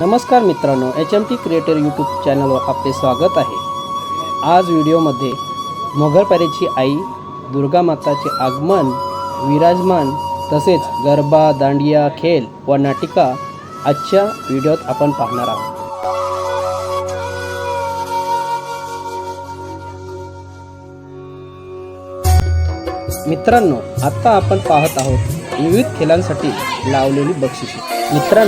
नमस्कार मित्रांनो H M T creator YouTube चॅनलवर आपले स्वागत आहे. आज व्हिडिओमध्ये मोगलपॅरेची आई दुर्गा माताचे आगमन विराजमान तसेच गरबा दांडिया खेळ व नाटिका आजच्या व्हिडिओत आपण पाहणार आहोत. मित्रांनो आत्ता आपण पाहत आहोत विविध खेळांसाठी लावलेली बक्षिसे. मित्रांनो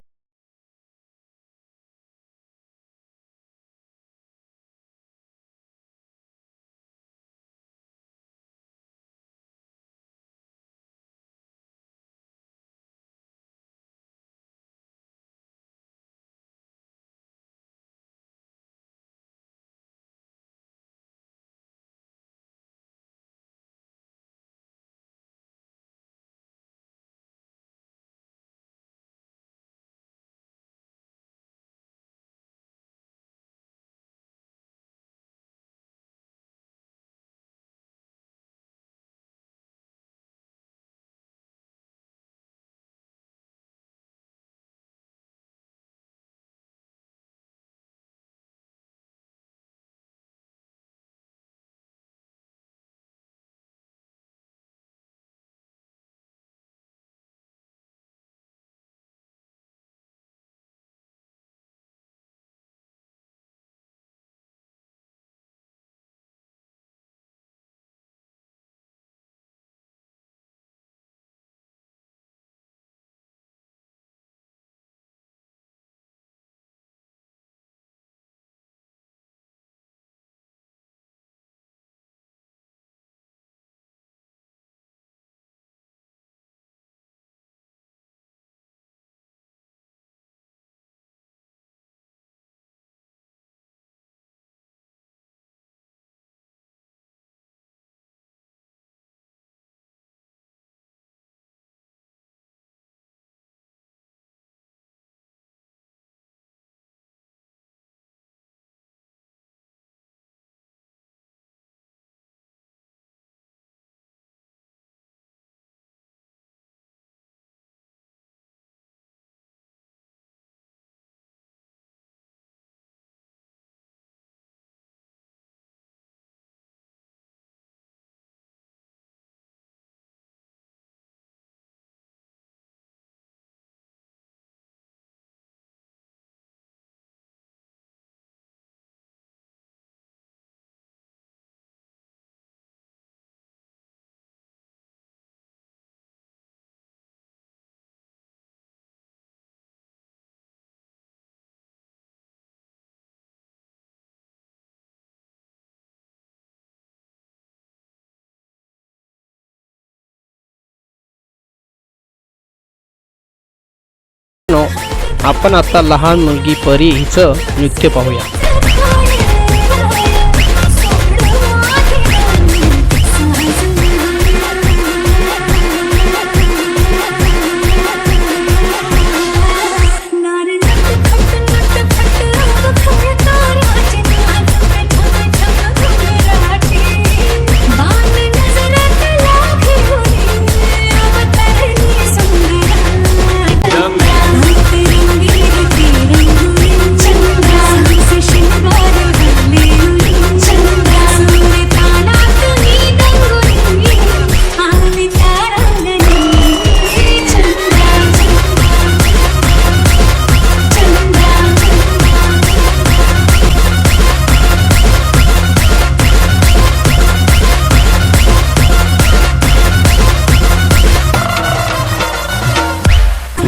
मित्रांनो, आपण आता लहान मुलगी परी हिचं नृत्य पाहूया.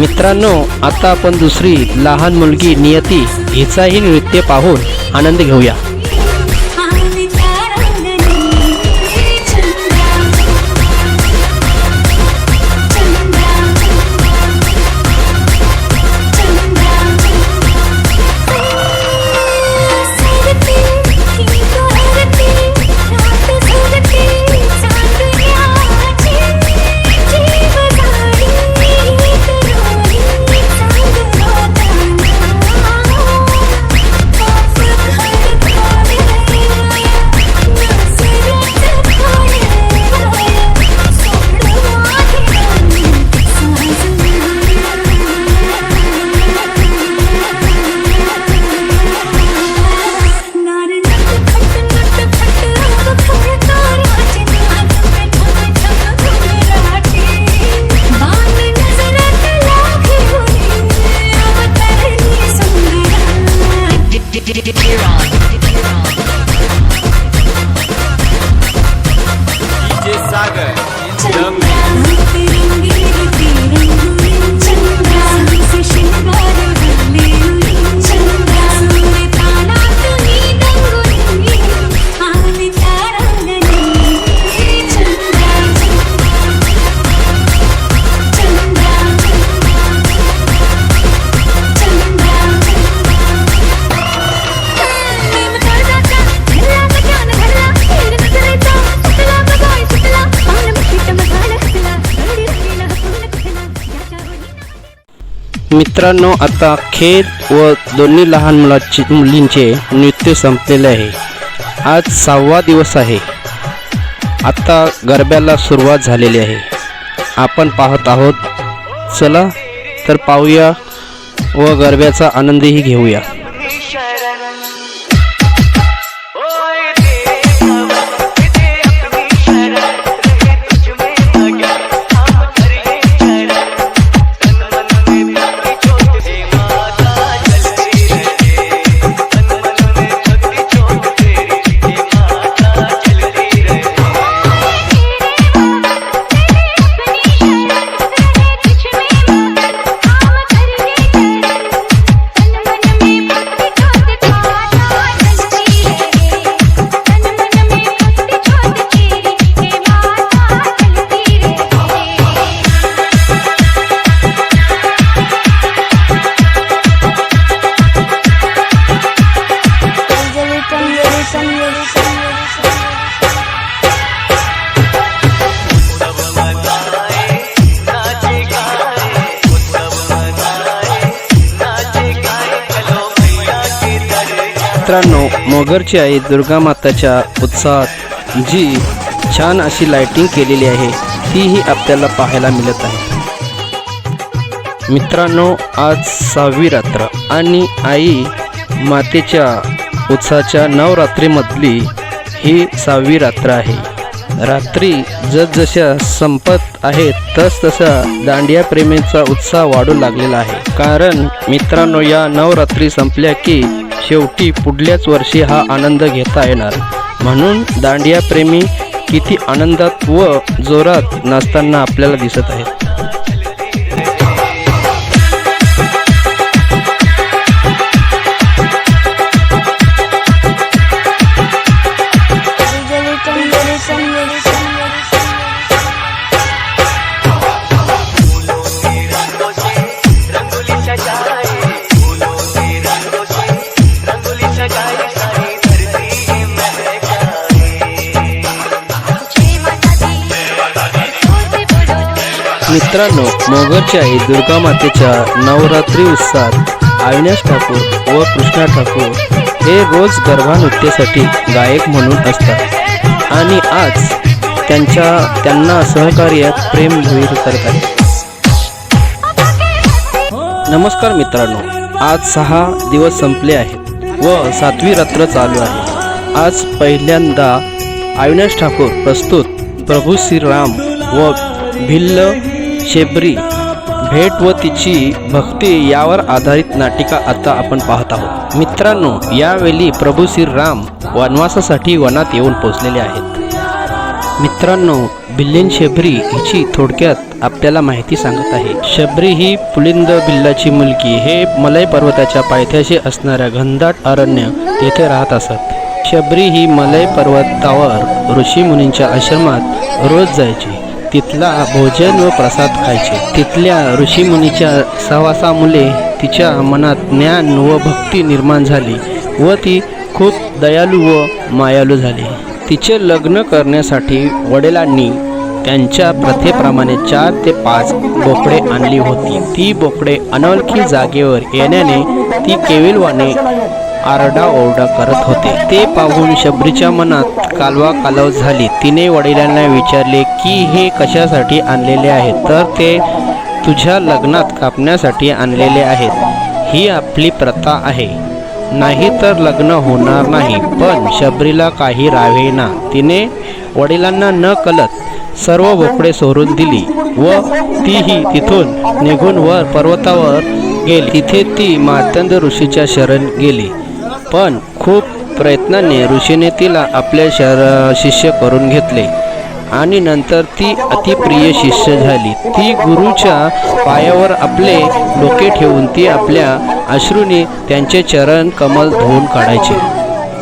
मित्रांनो आता आपण दुसरी लहान मुलगी नियती हिचाही नृत्य पाहून आनंद घेऊया. Chicago. मित्रांनो आता खेळ व दोन्ही लहान मुलाची मुलींचे नृत्य संपलेले आहे. आज सहावा दिवस आहे. आता गरब्याला सुरुवात झालेली आहे. आपण पाहत आहोत. चला तर पाहूया व गरब्याचा आनंदही घेऊया. मित्रांनो मोगरची आई दुर्गा माताच्या उत्साहात जी छान अशी लाइटिंग केलेली आहे तीही आपल्याला पाहायला मिळत आहे. मित्रांनो आज सहावी रात्र आणि आई मातेच्या उत्साहाच्या नवरात्रीमधली ही सहावी रात्र आहे. रात्री जसजशा संपत आहेत तसतसा दांडिया प्रेमींचा उत्साह वाढू लागलेला आहे. कारण मित्रांनो या नवरात्री संपल्या की शेवटी पुढल्याच वर्षी हा आनंद घेता येणार. म्हणून दांडिया प्रेमी किती आनंदात व जोरात नाचताना आपल्याला दिसत आहेत. मित्रांनो मोगरची आई दुर्गा मातेच्या नवरात्री उत्सवात अविनाश ठाकूर व कृष्णा ठाकूर हे रोज गरबा नृत्यासाठी गायक म्हणून असतात. आणि आज त्यांच्या त्यांना सहकार्यात प्रेम भोईर करत आहे नमस्कार मित्रांनो आज सहा दिवस संपले आहेत व सातवी रात्र चालू आहे. आज पहिल्यांदा अविनाश ठाकूर प्रस्तुत प्रभू श्रीराम व भिल्ल शेबरी भेट व तिची भक्ती यावर आधारित नाटिका आता आपण पाहत आहोत. मित्रांनो यावेळी प्रभू श्रीराम वनवासासाठी वनात येऊन पोचलेले आहेत. मित्रांनो बिल्लेन शबरी हिची थोडक्यात आपल्याला माहिती सांगत आहे. शबरी ही पुलिंद बिल्लाची मुलगी. हे मलय पर्वताच्या पायथ्याशी असणाऱ्या घनदाट अरण्य येथे राहत असत. शबरी ही मलय पर्वतावर ऋषी मुनींच्या आश्रमात रोज जायची. तिथला भोजन व प्रसाद खायचे. तिथल्या ऋषीमुनीच्या सहवासामुळे तिच्या मनात ज्ञान व भक्ती निर्माण झाली व ती खूप दयालू व मायालू झाली. तिचे लग्न करण्यासाठी वडिलांनी त्यांच्या प्रथेप्रमाणे चार ते पाच बोकडे आणली होती. ती बोकडे अनोळखी जागेवर येण्याने ती केविलवाने आरडाओरडा करत होते. ते पाहून शबरीच्या मनात कालवा कालव झाली. तिने वडिलांना विचारले की हे कशासाठी आणलेले आहेत? तर ते तुझ्या लग्नात कापण्यासाठी आणलेले आहेत. ही आपली प्रथा आहे. नाही तर लग्न होणार नाही. पण शबरीला काही राहेना तिने वडिलांना न कलत सर्व बोकडे सोडून दिली व तीही तिथून निघून वर पर्वतावर गेली. तिथे ती मार्तंड ऋषीच्या शरण गेली. पण खूप प्रयत्नाने ऋषीने तिला आपले शर शिष्य करून घेतले. आणि नंतर ती अतिप्रिय शिष्य झाली. ती गुरुच्या पायावर आपले डोके ठेवून ती आपल्या अश्रूने त्यांचे चरण कमल धुवून काढायचे.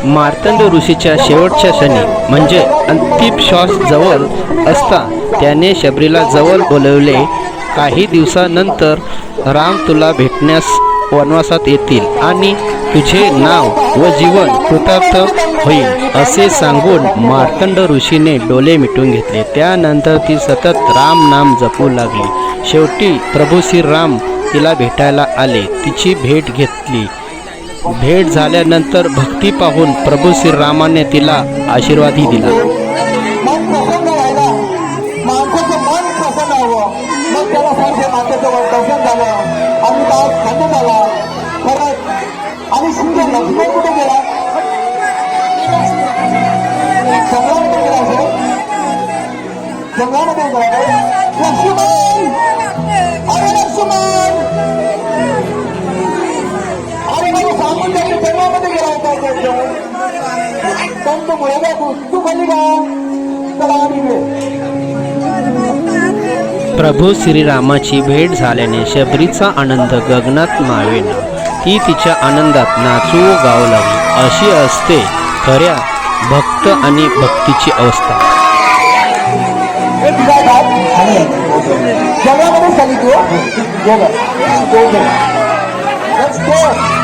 मार्तंड ऋषीच्या शेवटच्या क्षणी म्हणजे अंतिम श्वास जवळ असता त्याने शबरीला जवळ बोलवले. काही दिवसानंतर राम तुला भेटण्यास वनवासात येतील आणि तुझे नाव व जीवन कृतार्थ होईल असे सांगून मार्तंड ऋषीने डोले मिटून घेतले. त्यानंतर ती सतत राम नाम जपू लागली. शेवटी प्रभू श्रीराम तिला भेटायला आले. तिची भेट घेतली. भेट झाल्यानंतर भक्ती पाहून प्रभू श्रीरामाने तिला आशीर्वादही दिला. जंगलामध्ये गेला लक्ष्मण अरे लक्ष्मण अरे मला सांगून त्याच्या जंगलामध्ये गेला होता तू खाली का चला आम्ही प्रभू श्रीरामाची भेट झाल्याने शबरीचा आनंद गगनात मावेना. ती तिच्या आनंदात नाचू गाव गाऊ लागली. अशी असते खऱ्या भक्त आणि भक्तीची अवस्था. आणि जंगलामध्ये Let's go.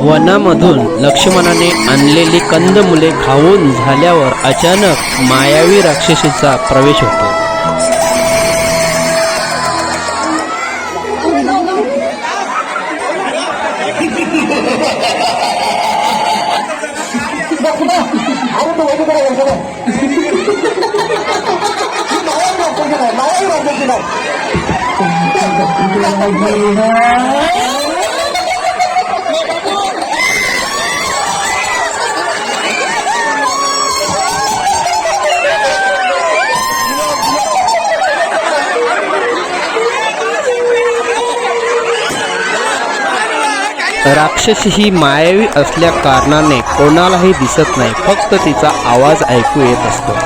वनामधून लक्ष्मणाने आणलेली कंदमुले खाऊन झाल्यावर अचानक मायावी राक्षसीचा प्रवेश होतो अरे तू वेगळीकडे गेलतो ना. मायावी राक्षसी नाही, राक्षस ही मायावी असल्या कारणाने कोणालाही दिसत नाही फक्त तिचा आवाज ऐकू येत असतो.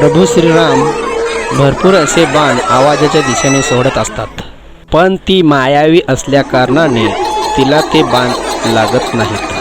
प्रभू श्रीराम भरपूर असे बाण आवाजाच्या दिशेने सोडत असतात. पण ती मायावी असल्याकारणाने तिला ते बाण लागत नाहीत.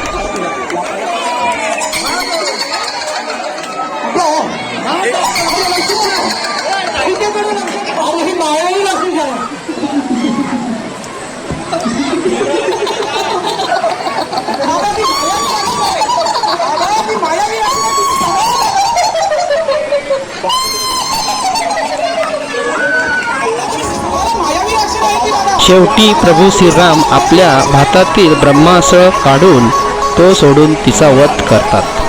शेवटी प्रभू श्रीराम आपल्या भातातील ब्रह्मासळ काढून तो सोडून तिचा वध करतात.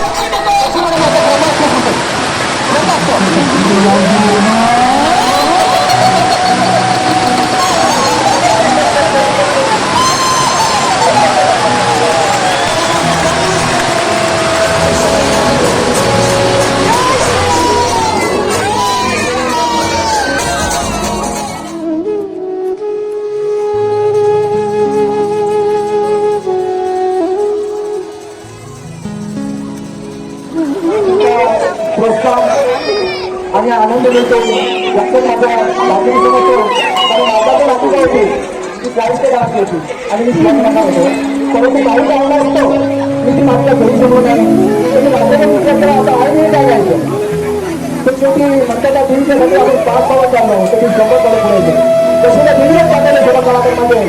प्रोत्साहन आणि आनंद मिळतो. फक्त माझ्या बाकी होतो. कारण माझा पण अनुभव होती ती जायचं गावात होती. आणि मी तुला म्हणणार होतो. परंतु काही कारणार होतो? मी ती माझ्या घरी समोर आहे तर माझ्या पण आता आहे मी काय घ्यायचं तर शेवटी म्हणताना त्या दिनच्या घरी आपण पाच पावत चाललो तर मी जमा करत नाही तसं त्या दिनच टाकायला थोडा कलाकारमध्ये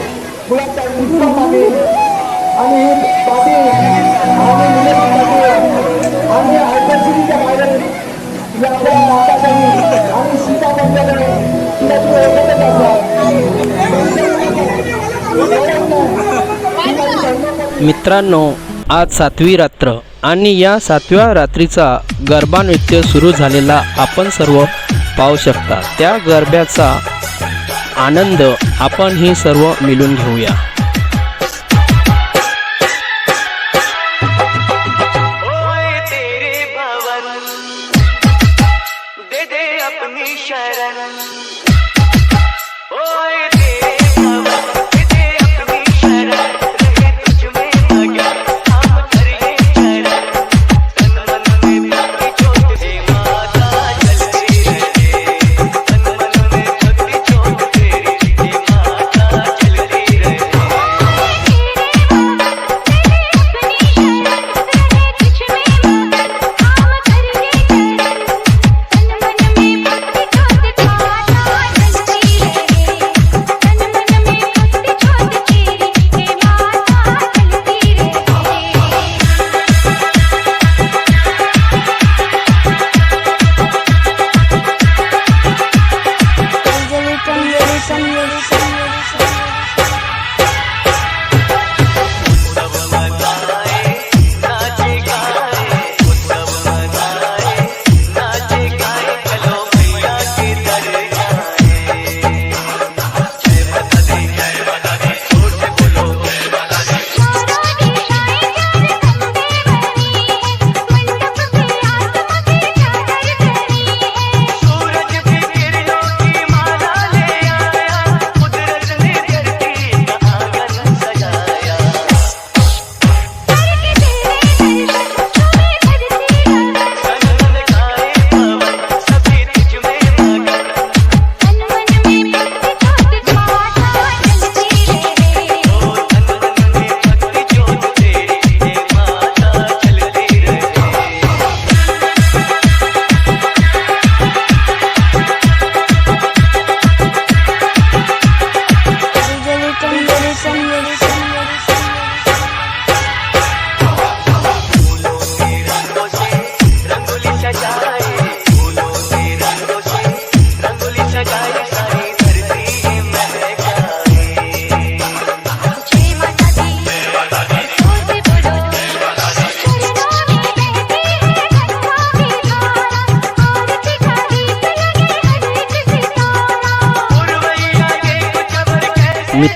गुलाबचा आणि बाकी मित्रांनो आज सातवी रात्र आणि या सातव्या रात्रीचा गरबा नृत्य सुरू झालेला आपण सर्व पाहू शकता. त्या गरब्याचा आनंद आपण ही सर्व मिळून घेऊया.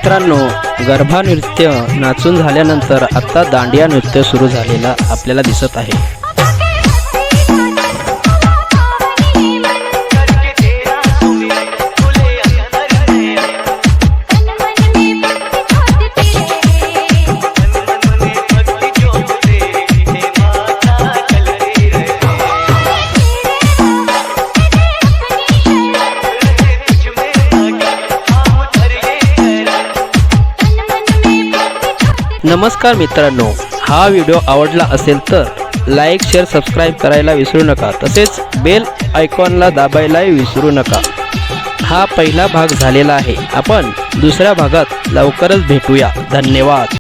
मित्रांनो गरबा नृत्य नाचून झाल्यानंतर आता दांडिया नृत्य सुरू झालेला आपल्याला दिसत आहे. नमस्कार मित्रांनो हा व्हिडिओ आवडला असेल तर लाईक शेअर सबस्क्राईब करायला विसरू नका. तसेच बेल आयकॉनला दाबायलाही विसरू नका. हा पहिला भाग झालेला आहे. आपण दुसऱ्या भागात लवकरच भेटूया. धन्यवाद.